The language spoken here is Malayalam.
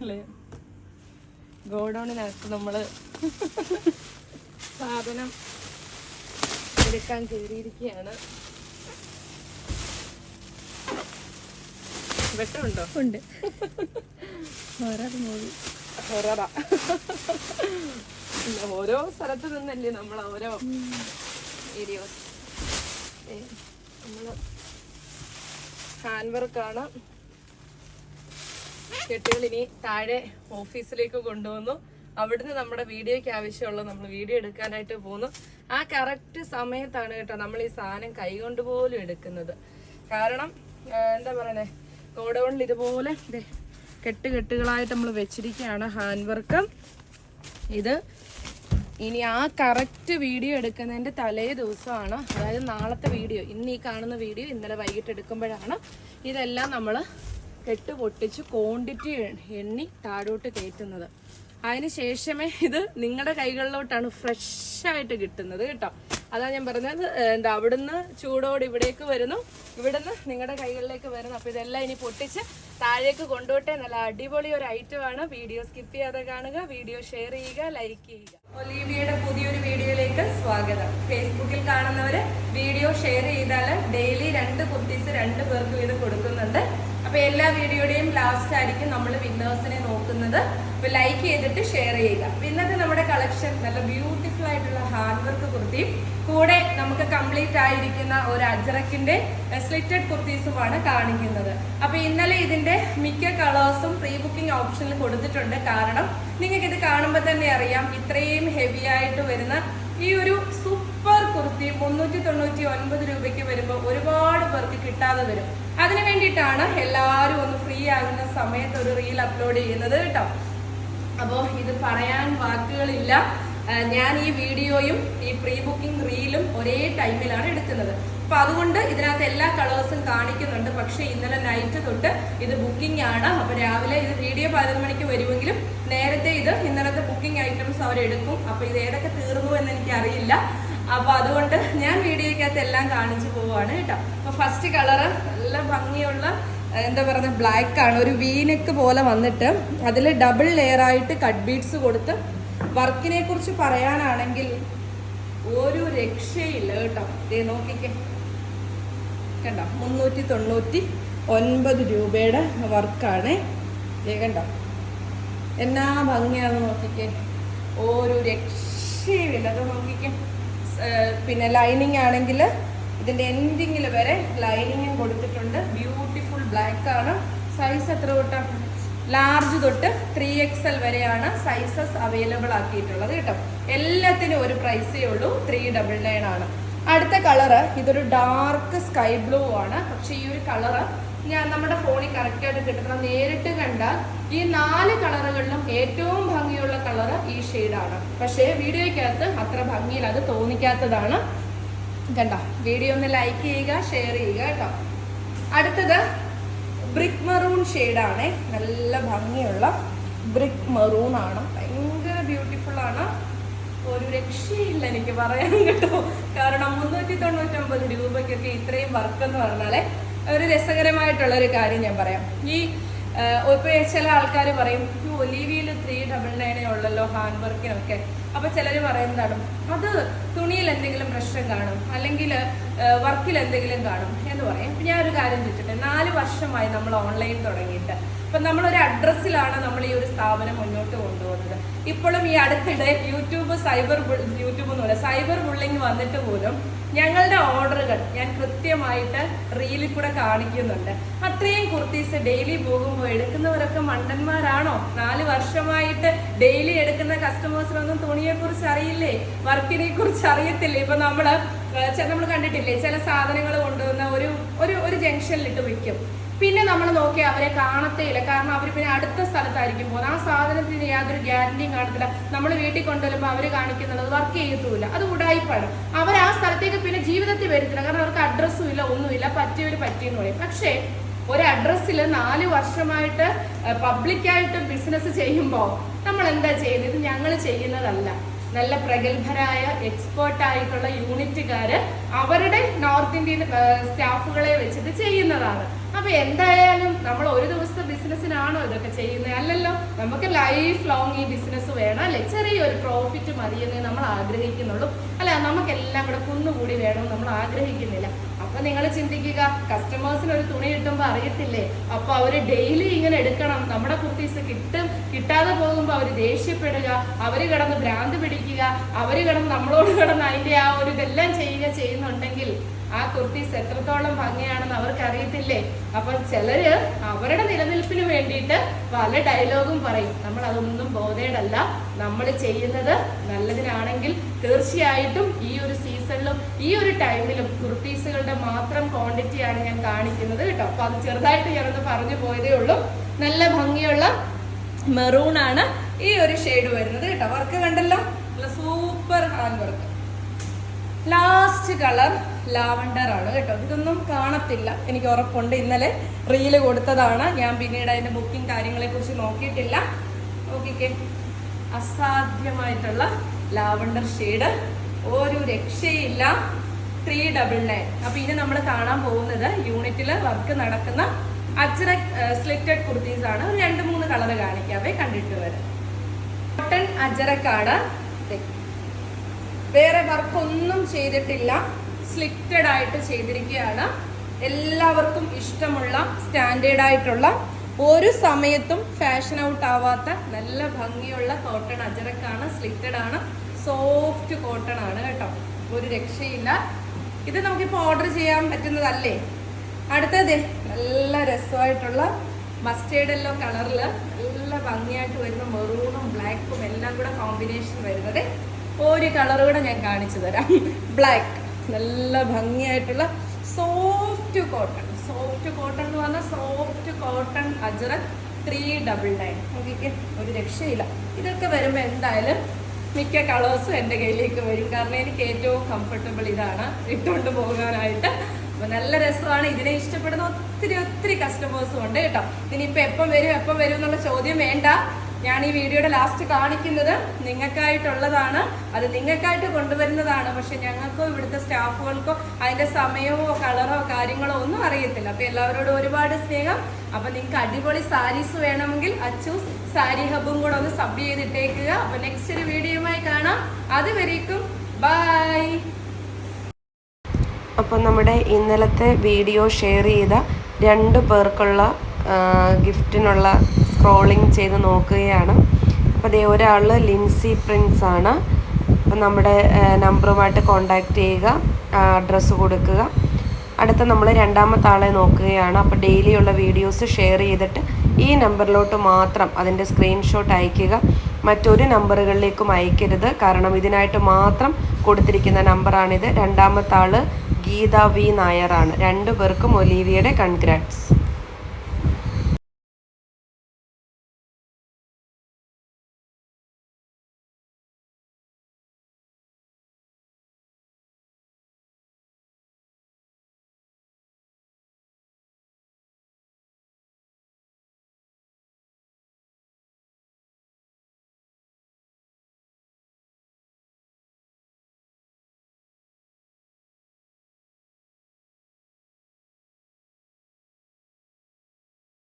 അല്ലേ? ഗോഡൗണിനകത്ത് നമ്മൾ സാധനം എടുക്കാൻ കയറിയിരിക്കുകയാണ്. വെട്ടമുണ്ടോ ഉണ്ട്. ഹൊറർ മൂവി ഹൊററാ ഓരോ സ്ഥലത്ത് നിന്നല്ലേ നമ്മൾ ഓരോ വീഡിയോസ്. നമ്മൾ ഹാൻഡ് വർക്കാണ് കെട്ടുകൾ ഇനി താഴെ ഓഫീസിലേക്ക് കൊണ്ടുവന്നു. അവിടുന്ന് നമ്മുടെ വീഡിയോയ്ക്ക് ആവശ്യമുള്ള നമ്മൾ വീഡിയോ എടുക്കാനായിട്ട് പോകുന്നു ആ കറക്റ്റ് സമയത്താണ് കേട്ടോ നമ്മൾ ഈ സാധനം കൈകൊണ്ട് പോലും എടുക്കുന്നത്. കാരണം എന്താ പറയണേ? ഗോഡൗണിൽ ഇതുപോലെ കെട്ട് കെട്ടുകളായിട്ട് നമ്മൾ വെച്ചിരിക്കുകയാണ് ഹാൻഡ് വർക്ക്. ഇത് ഇനി ആ കറക്റ്റ് വീഡിയോ എടുക്കുന്നതിന്റെ തലേ ദിവസമാണ്. അതായത് നാളത്തെ വീഡിയോ. ഇന്ന് ഈ കാണുന്ന വീഡിയോ ഇന്നലെ വൈകിട്ട് എടുക്കുമ്പോഴാണ്. ഇതെല്ലാം നമ്മൾ കെട്ട് പൊട്ടിച്ച് ക്വാണ്ടിറ്റി എണ്ണി താഴോട്ട് കയറ്റുന്നത്. അതിന് ശേഷമേ ഇത് നിങ്ങളുടെ കൈകളിലോട്ടാണ് ഫ്രഷ് ആയിട്ട് കിട്ടുന്നത് കേട്ടോ. അതാ ഞാൻ പറഞ്ഞത് എന്താ അവിടുന്ന് ചൂടോട് ഇവിടേക്ക് വരുന്നു. ഇവിടുന്ന് നിങ്ങളുടെ കൈകളിലേക്ക് വരുന്നു. അപ്പോൾ ഇതെല്ലാം ഇനി പൊട്ടിച്ച് താഴേക്ക് കൊണ്ടുപോട്ടെ. നല്ല അടിപൊളി ഒരു ഐറ്റം ആണ്. വീഡിയോ സ്കിപ്പ് ചെയ്യാതെ കാണുക വീഡിയോ ഷെയർ ചെയ്യുക ലൈക്ക് ചെയ്യുക. ഒലീവിയയുടെ പുതിയൊരു വീഡിയോയിലേക്ക് സ്വാഗതം. ഫേസ്ബുക്കിൽ കാണുന്നവര് വീഡിയോ ഷെയർ ചെയ്താൽ ഡെയിലി രണ്ട് കുർത്തീസ് രണ്ട് പേർക്ക് ഇത് കൊടുക്കുന്നുണ്ട്. അപ്പൊ എല്ലാ വീഡിയോയുടെയും ലാസ്റ്റ് ആയിരിക്കും നമ്മൾ വിന്നേഴ്സിനെ നോക്കുന്നത്. അപ്പൊ ലൈക്ക് ചെയ്തിട്ട് ഷെയർ ചെയ്യുക. അപ്പൊ ഇന്നത്തെ നമ്മുടെ കളക്ഷൻ നല്ല ബ്യൂട്ടിഫുൾ ആയിട്ടുള്ള ഹാൻഡ് വർക്ക് കുർത്തിയും കൂടെ നമുക്ക് കംപ്ലീറ്റ് ആയിരിക്കുന്ന ഒരു അജറക്കിന്റെ സ്ലിറ്റഡ് കുർത്തീസുമാണ് കാണിക്കുന്നത്. അപ്പൊ ഇന്നലെ ഇതിന്റെ മിക്ക കളേഴ്സും പ്രീ ബുക്കിംഗ് ഓപ്ഷനിൽ കൊടുത്തിട്ടുണ്ട്. കാരണം നിങ്ങൾക്ക് ഇത് കാണുമ്പോൾ തന്നെ അറിയാം ഇത്രയും ഹെവി ആയിട്ട് വരുന്ന ഈ ഒരു സൂപ്പർ കുർത്തി മുന്നൂറ്റി തൊണ്ണൂറ്റി ഒൻപത് രൂപയ്ക്ക് വരുമ്പോൾ ഒരുപാട് പേർക്ക് കിട്ടാതെ വരും. അതിനു വേണ്ടിയിട്ടാണ് എല്ലാവരും ഒന്ന് ഫ്രീ ആകുന്ന സമയത്ത് ഒരു റീൽ അപ്ലോഡ് ചെയ്യുന്നത് കേട്ടോ. അപ്പോൾ ഇത് പറയാൻ വാക്കുകളില്ല. ഞാൻ ഈ വീഡിയോയും ഈ പ്രീ ബുക്കിംഗ് റീലും ഒരേ ടൈമിലാണ് എടുക്കുന്നത്. അപ്പൊ അതുകൊണ്ട് ഇതിനകത്ത് എല്ലാ കളേഴ്സും കാണിക്കുന്നുണ്ട്. പക്ഷെ ഇന്നലെ നൈറ്റ് തൊട്ട് ഇത് ബുക്കിംഗ് ആണ്. അപ്പൊ രാവിലെ ഇത് വീഡിയോ പതിനൊന്ന് മണിക്ക് വരുമെങ്കിലും നേരത്തെ ഇത് ഇന്നലത്തെ ബുക്കിംഗ് ഐറ്റംസ് അവർ എടുക്കും. അപ്പൊ ഇത് ഏതൊക്കെ തീർന്നു എന്ന് എനിക്ക് അറിയില്ല അപ്പൊ അതുകൊണ്ട് ഞാൻ വീഡിയോയ്ക്കകത്ത് എല്ലാം കാണിച്ചു പോവാണ് കേട്ടോ. അപ്പൊ ഫസ്റ്റ് കളറ് നല്ല ഭംഗിയുള്ള എന്താ പറയുക ബ്ലാക്ക് ആണ്. ഒരു വീനെക്ക് പോലെ വന്നിട്ട് അതിൽ ഡബിൾ ലെയർ ആയിട്ട് കട്ട് ബീഡ്സ് കൊടുത്ത് വർക്കിനെ കുറിച്ച് പറയാനാണെങ്കിൽ ഒരു രക്ഷയില്ല കേട്ടോ. ഇതേ നോക്കിക്കേ. കണ്ടോ? മുന്നൂറ്റി തൊണ്ണൂറ്റി ഒൻപത് രൂപയുടെ വർക്കാണ്. കണ്ടോ? എന്നാ ഭംഗിയാന്ന് നോക്കിക്കേ. ഒരു രക്ഷയുമില്ല. അത് നോക്കിക്കേ. പിന്നെ ലൈനിങ് ആണെങ്കിൽ ഇതിന്റെ എൻഡിങ്ങിൽ വരെ ലൈനിങ്ങും കൊടുത്തിട്ടുണ്ട്. ബ്യൂട്ടിഫുൾ ബ്ലാക്ക് ആണ്. സൈസ് എത്ര തൊട്ടാ? ലാർജ് തൊട്ട് ത്രീ എക്സ് എൽ വരെയാണ് സൈസസ് അവൈലബിൾ ആക്കിയിട്ടുള്ളത് കേട്ടോ. എല്ലാത്തിനും ഒരു പ്രൈസേ ഉള്ളൂ. ത്രീ ഡബിൾ നയൻ ആണ്. അടുത്ത കളറ് ഇതൊരു ഡാർക്ക് സ്കൈ ബ്ലൂ ആണ്. പക്ഷെ ഈ ഒരു കളറ് ഞാൻ നമ്മുടെ ഫോണിൽ കറക്റ്റ് ആയിട്ട് കിട്ടുന്ന നേരിട്ട് കണ്ട ഈ നാല് കളറുകളിലും ഏറ്റവും ഭംഗിയുള്ള കളറ് ഈ ഷെയ്ഡാണ് പക്ഷേ വീഡിയോയ്ക്കകത്ത് അത്ര ഭംഗിയിൽ അത് തോന്നിക്കാത്തതാണ്. കണ്ടോ? വീഡിയോ ഒന്ന് ലൈക്ക് ചെയ്യുക ഷെയർ ചെയ്യുക കേട്ടോ. അടുത്തത് ബ്രിക്ക് മെറൂൺ ഷെയ്ഡാണ് നല്ല ഭംഗിയുള്ള ബ്രിക്ക് മെറൂൺ ആണ്. ഭയങ്കര ബ്യൂട്ടിഫുൾ ആണ്. ഒരു രക്ഷയില്ല എനിക്ക് പറയാൻ കേട്ടോ. കാരണം മുന്നൂറ്റി തൊണ്ണൂറ്റൊമ്പത് രൂപയ്ക്കൊക്കെ ഇത്രയും വർക്ക് എന്ന് പറഞ്ഞാലേ ഒരു രസകരമായിട്ടുള്ള ഒരു കാര്യം ഞാൻ പറയാം. ഈ ഇപ്പൊ ചില ആൾക്കാർ പറയും ഒലീവിയിൽ ത്രീ ഡബിൾ നയനേ ഉള്ളല്ലോ ഹാൻഡ് വർക്കിനൊക്കെ അപ്പൊ ചിലർ പറയുന്നതാണ് അത് തുണിയിൽ എന്തെങ്കിലും പ്രശ്നം കാണും അല്ലെങ്കിൽ വർക്കിൽ എന്തെങ്കിലും കാണും എന്ന് പറയും. ഇപ്പൊ ഞാൻ ഒരു കാര്യം ചോദിച്ചിട്ടെ നാല് വർഷമായി നമ്മൾ ഓൺലൈൻ തുടങ്ങിയിട്ട്. അപ്പൊ നമ്മളൊരു അഡ്രസ്സിലാണ് നമ്മൾ ഈ ഒരു സ്ഥാപനം മുന്നോട്ട് കൊണ്ടുപോകുന്നത്. ഇപ്പോഴും ഈ അടുത്തിടെ യൂട്യൂബ് സൈബർ യൂട്യൂബ് എന്ന് പറയാം സൈബർ ബുള്ളിങ് വന്നിട്ട് പോലും ഞങ്ങളുടെ ഓർഡറുകൾ ഞാൻ കൃത്യമായിട്ട് റീലിൽ കൂടെ കാണിക്കുന്നുണ്ട്. അത്രയും കുർത്തീസ് ഡെയിലി പോകുമ്പോൾ എടുക്കുന്നവരൊക്കെ മണ്ടന്മാരാണോ? നാല് വർഷമായിട്ട് ഡെയിലി എടുക്കുന്ന കസ്റ്റമേഴ്സിനൊന്നും തുണിയെ കുറിച്ച് അറിയില്ലേ? വർക്കിനെ കുറിച്ച് അറിയത്തില്ലേ? ഇപ്പൊ നമ്മൾ നമ്മൾ കണ്ടിട്ടില്ലേ? ചില സാധനങ്ങൾ കൊണ്ടുവന്ന ഒരു ഒരു ഒരു ജംഗ്ഷനിലിട്ട് വെക്കും. പിന്നെ നമ്മൾ നോക്കി അവരെ കാണത്തേയില്ല. കാരണം അവർ പിന്നെ അടുത്ത സ്ഥലത്തായിരിക്കും പോകുന്നത്. ആ സാധനത്തിന് യാതൊരു ഗ്യാരണ്ടിയും കാണത്തില്ല. നമ്മൾ വീട്ടിൽ കൊണ്ടുവരുമ്പോൾ അവർ കാണിക്കുന്നത് വർക്ക് ചെയ്യത്തുമില്ല അത് ഉടായിപ്പാണ്. അവർ ആ സ്ഥലത്തേക്ക് പിന്നെ ജീവിതത്തിൽ വരത്തില്ല. കാരണം അവർക്ക് അഡ്രസ്സും ഇല്ല ഒന്നുമില്ല. പറ്റിയവർ പറ്റിയെന്ന് പറയും. പക്ഷേ ഒരു അഡ്രസ്സിൽ നാല് വർഷമായിട്ട് പബ്ലിക്കായിട്ട് ബിസിനസ് ചെയ്യുമ്പോൾ നമ്മൾ എന്താ ചെയ്യുന്നത്? ഇത് ഞങ്ങൾ ചെയ്യുന്നതല്ല. നല്ല പ്രഗത്ഭരായ എക്സ്പേർട്ട് ആയിട്ടുള്ള യൂണിറ്റുകാർ അവരുടെ നോർത്ത് ഇന്ത്യൻ സ്റ്റാഫുകളെ വെച്ചിട്ട് ചെയ്യുന്നതാണ്. അപ്പൊ എന്തായാലും നമ്മൾ ഒരു ദിവസത്തെ ബിസിനസ്സിനാണോ ഇതൊക്കെ ചെയ്യുന്നത്? അല്ലല്ലോ നമുക്ക് ലൈഫ് ലോങ് ഈ ബിസിനസ് വേണം അല്ലെ? ചെറിയൊരു പ്രോഫിറ്റ് മതിയെന്ന് നമ്മൾ ആഗ്രഹിക്കുന്നുള്ളൂ. അല്ല നമുക്കെല്ലാം കൂടെ കുന്നുകൂടി വേണം നമ്മൾ ആഗ്രഹിക്കുന്നില്ല. അപ്പൊ നിങ്ങൾ ചിന്തിക്കുക കസ്റ്റമേഴ്സിന് ഒരു തുണി കിട്ടുമ്പോൾ അറിയത്തില്ലേ? അപ്പൊ അവർ ഡെയിലി ഇങ്ങനെ എടുക്കണം. നമ്മുടെ കുർത്തീസ് കിട്ടും കിട്ടാതെ പോകുമ്പോൾ അവർ ദേഷ്യപ്പെടുക അവർ കിടന്ന് ഭ്രാന്ത് പിടിക്കുക അവർ കിടന്ന് നമ്മളോട് കിടന്ന് അതിന്റെ ആ ഒരു ഇതെല്ലാം ചെയ്യുക ചെയ്യുന്നുണ്ടെങ്കിൽ ആ കുർത്തീസ് എത്രത്തോളം ഭംഗിയാണെന്ന് അവർക്ക് അറിയത്തില്ലേ അപ്പൊ ചിലര് അവരുടെ നിലനിൽപ്പിന് വേണ്ടിയിട്ട് പല ഡയലോഗും പറയും. നമ്മൾ അതൊന്നും ബോധേടല്ല. നമ്മൾ ചെയ്യുന്നത് നല്ലതിനാണെങ്കിൽ തീർച്ചയായിട്ടും ഈ ഒരു സീസണിലും ഈ ഒരു ടൈമിലും കുർത്തീസുകളുടെ മാത്രം ക്വാണ്ടിറ്റിയാണ് ഞാൻ കാണിക്കുന്നത് കേട്ടോ. അപ്പൊ അത് ചെറുതായിട്ട് ഞാനൊന്ന് പറഞ്ഞു പോയതേ ഉള്ളൂ. നല്ല ഭംഗിയുള്ള മെറൂൺ ആണ് ഈ ഒരു ഷെയ്ഡ് വരുന്നത് കേട്ടോ. വർക്ക് കണ്ടല്ലോ? നല്ല super hand work last colour lavender ആണ് കേട്ടോ. ഇതൊന്നും കാണത്തില്ല. എനിക്ക് ഉറപ്പുണ്ട്. ഇന്നലെ റീൽ കൊടുത്തതാണ്. ഞാൻ പിന്നീട് അതിന്റെ ബുക്കിംഗ് കാര്യങ്ങളെ കുറിച്ച് നോക്കിയിട്ടില്ല. നോക്കിക്കേ. അസാധ്യമായിട്ടുള്ള ലാവണ്ടർ ഷെയ്ഡ്. ഒരു രക്ഷയില്ല. Three double nine. അപ്പൊ ഇനി നമ്മൾ കാണാൻ പോകുന്നത് യൂണിറ്റിൽ വർക്ക് നടക്കുന്ന അച്ചറ സ്ലിറ്റഡ് കുർത്തീസ് ആണ്. ഒരു രണ്ട് മൂന്ന് കളർ കാണിക്കാവേ കണ്ടിട്ട് വരാം. കോട്ടൺ അജരക്കാട്. വേറെ വർക്ക് ഒന്നും ചെയ്തിട്ടില്ല. സ്ലിറ്റഡ് ആയിട്ട് ചെയ്തിരിക്കുകയാണ്. എല്ലാവർക്കും ഇഷ്ടമുള്ള സ്റ്റാൻഡേർഡ് ആയിട്ടുള്ള ഒരു സമയത്തും ഫാഷൻ ഔട്ട് ആവാത്ത നല്ല ഭംഗിയുള്ള കോട്ടൺ അജറക്കാണ് സ്ലിറ്റഡ് ആണ് സോഫ്റ്റ് കോട്ടൺ ആണ് കേട്ടോ. ഒരു രക്ഷയില്ല. ഇത് നമുക്കിപ്പോൾ ഓർഡർ ചെയ്യാൻ പറ്റുന്നതല്ലേ? അടുത്തത് നല്ല രസമായിട്ടുള്ള മസ്റ്റേർഡ് എല്ലോ കളറിൽ നല്ല ഭംഗിയായിട്ട് വരുന്ന മെറൂണും ബ്ലാക്കും എല്ലാം കൂടെ കോമ്പിനേഷൻ വരുന്നത്. ഒരു കളർ കൂടെ ഞാൻ കാണിച്ചു തരാം. ബ്ലാക്ക് നല്ല ഭംഗിയായിട്ടുള്ള സോഫ്റ്റ് കോട്ടൺ സോഫ്റ്റ് കോട്ടൺ എന്ന് പറഞ്ഞാൽ soft cotton ajrakh three double nine നോക്കിക്കേ ഒരു രക്ഷയില്ല. ഇതൊക്കെ വരുമ്പോൾ എന്തായാലും മിക്ക കളേഴ്സും എന്റെ കയ്യിലേക്ക് വരും. കാരണം എനിക്ക് ഏറ്റവും കംഫർട്ടബിൾ ഇതാണ് ഇട്ടുകൊണ്ട് പോകാനായിട്ട്. അപ്പം നല്ല രസമാണ്. ഇതിനെ ഇഷ്ടപ്പെടുന്ന ഒത്തിരി ഒത്തിരി കസ്റ്റമേഴ്സും ഉണ്ട് കേട്ടോ. ഇനിയിപ്പോൾ എപ്പം വരും എപ്പം വരും എന്നുള്ള ചോദ്യം വേണ്ട. ഞാൻ ഈ വീഡിയോയുടെ ലാസ്റ്റ് കാണിക്കുന്നത് നിങ്ങൾക്കായിട്ടുള്ളതാണ്. അത് നിങ്ങൾക്കായിട്ട് കൊണ്ടുവരുന്നതാണ്. പക്ഷെ ഞങ്ങൾക്കോ ഇവിടുത്തെ സ്റ്റാഫുകൾക്കോ അതിന്റെ സമയമോ കളറോ കാര്യങ്ങളോ ഒന്നും അറിയത്തില്ല. അപ്പൊ എല്ലാവരോടും ഒരുപാട് സ്നേഹം. അപ്പൊ നിങ്ങൾക്ക് അടിപൊളി സാരീസ് വേണമെങ്കിൽ അച്ചൂസ് സാരി ഹബും കൂടെ ഒന്ന് സബ് ചെയ്തിട്ടേക്കുക. അപ്പൊ നെക്സ്റ്റ് ഒരു വീഡിയോയുമായി കാണാം. അതുവരേക്കും ബൈ അപ്പോൾ നമ്മുടെ ഇന്നലത്തെ വീഡിയോ ഷെയർ ചെയ്ത രണ്ട് പേർക്കുള്ള ഗിഫ്റ്റിനുള്ള സ്ക്രോളിങ് ചെയ്ത് നോക്കുകയാണ്. അപ്പോൾ അതേ ഒരാൾ ലിൻസി പ്രിൻസ് ആണ്. അപ്പം നമ്മുടെ നമ്പറുമായിട്ട് കോണ്ടാക്ട് ചെയ്യുക അഡ്രസ്സ് കൊടുക്കുക. അടുത്ത നമ്മൾ രണ്ടാമത്തെ ആളെ നോക്കുകയാണ്. അപ്പോൾ ഡെയിലിയുള്ള വീഡിയോസ് ഷെയർ ചെയ്തിട്ട് ഈ നമ്പറിലോട്ട് മാത്രം അതിന്റെ സ്ക്രീൻഷോട്ട് അയയ്ക്കുക. മറ്റൊരു നമ്പറുകളിലേക്കും അയക്കരുത് കാരണം ഇതിനായിട്ട് മാത്രം കൊടുത്തിരിക്കുന്ന നമ്പറാണിത്. രണ്ടാമത്തെ ആൾ ഗീത വി നായറാണ് രണ്ടു പേർക്കും ഒലീവിയയുടെ കൺഗ്രാറ്റ്സ്